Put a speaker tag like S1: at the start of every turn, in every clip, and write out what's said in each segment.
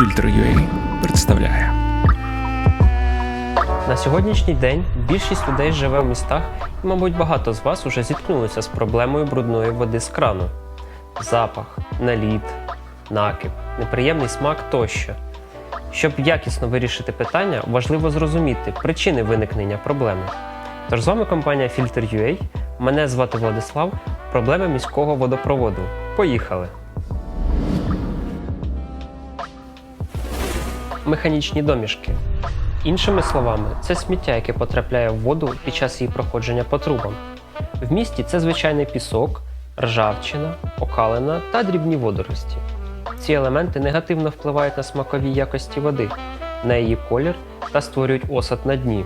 S1: Фільтр.UA представляє
S2: На сьогоднішній день більшість людей живе в містах, і, мабуть, багато з вас уже зіткнулися з проблемою брудної води з крану. Запах, наліт, накип, неприємний смак тощо. Щоб якісно вирішити питання, важливо зрозуміти причини виникнення проблеми. Тож з вами компанія Filter.ua, мене звати Владислав, проблеми міського водопроводу. Поїхали! Механічні домішки. Іншими словами, це сміття, яке потрапляє в воду під час її проходження по трубам. В місті це звичайний пісок, ржавчина, окалина та дрібні водорості. Ці елементи негативно впливають на смакові якості води, на її колір та створюють осад на дні.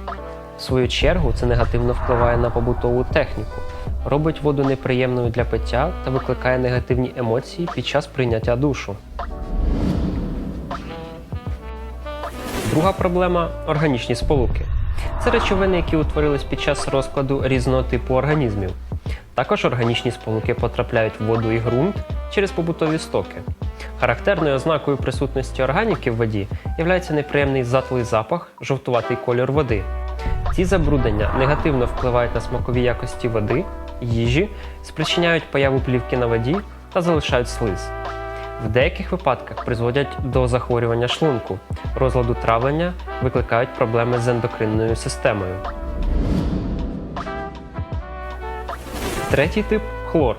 S2: В свою чергу, це негативно впливає на побутову техніку, робить воду неприємною для пиття та викликає негативні емоції під час прийняття душу. Друга проблема органічні сполуки. Це речовини, які утворились під час розкладу різного типу організмів. Також органічні сполуки потрапляють в воду і ґрунт через побутові стоки. Характерною ознакою присутності органіки в воді є неприємний затлий запах, жовтуватий кольор води. Ці забруднення негативно впливають на смакові якості води, їжі, спричиняють появу плівки на воді та залишають слиз. В деяких випадках призводять до захворювання шлунку, розладу травлення, викликають проблеми з ендокринною системою. Третій тип хлор.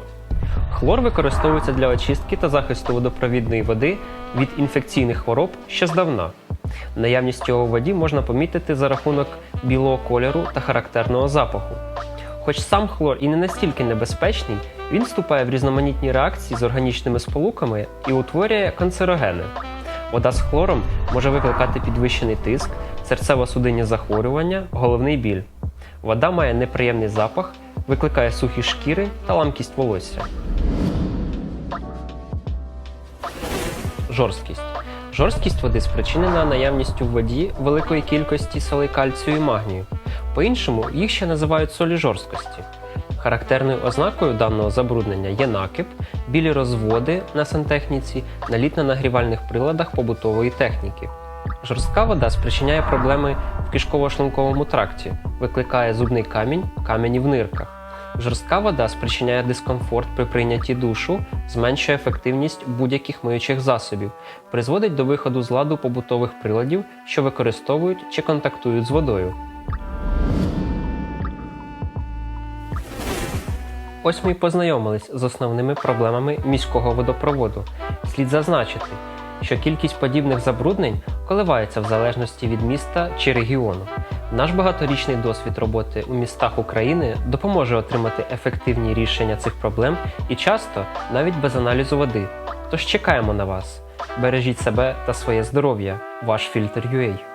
S2: Хлор використовується для очистки та захисту водопровідної води від інфекційних хвороб ще здавна. Наявність його у воді можна помітити за рахунок білого кольору та характерного запаху. Хоч сам хлор і не настільки небезпечний, він вступає в різноманітні реакції з органічними сполуками і утворює канцерогени. Вода з хлором може викликати підвищений тиск, серцево-судинні захворювання, головний біль. Вода має неприємний запах, викликає сухі шкіри та ламкість волосся. Жорсткість. Жорсткість води спричинена наявністю в воді великої кількості солей кальцію і магнію. По-іншому їх ще називають солі жорсткості. Характерною ознакою даного забруднення є накип, білі розводи на сантехніці, наліт на нагрівальних приладах побутової техніки. Жорстка вода спричиняє проблеми в кишково-шлунковому тракті, викликає зубний камінь, камені в нирках. Жорстка вода спричиняє дискомфорт при прийнятті душу, зменшує ефективність будь-яких миючих засобів, призводить до виходу з ладу побутових приладів, що використовують чи контактують з водою. Ось ми й познайомились з основними проблемами міського водопроводу. Слід зазначити, що кількість подібних забруднень коливається в залежності від міста чи регіону. Наш багаторічний досвід роботи у містах України допоможе отримати ефективні рішення цих проблем і часто навіть без аналізу води. Тож чекаємо на вас. Бережіть себе та своє здоров'я, ваш фільтр UA.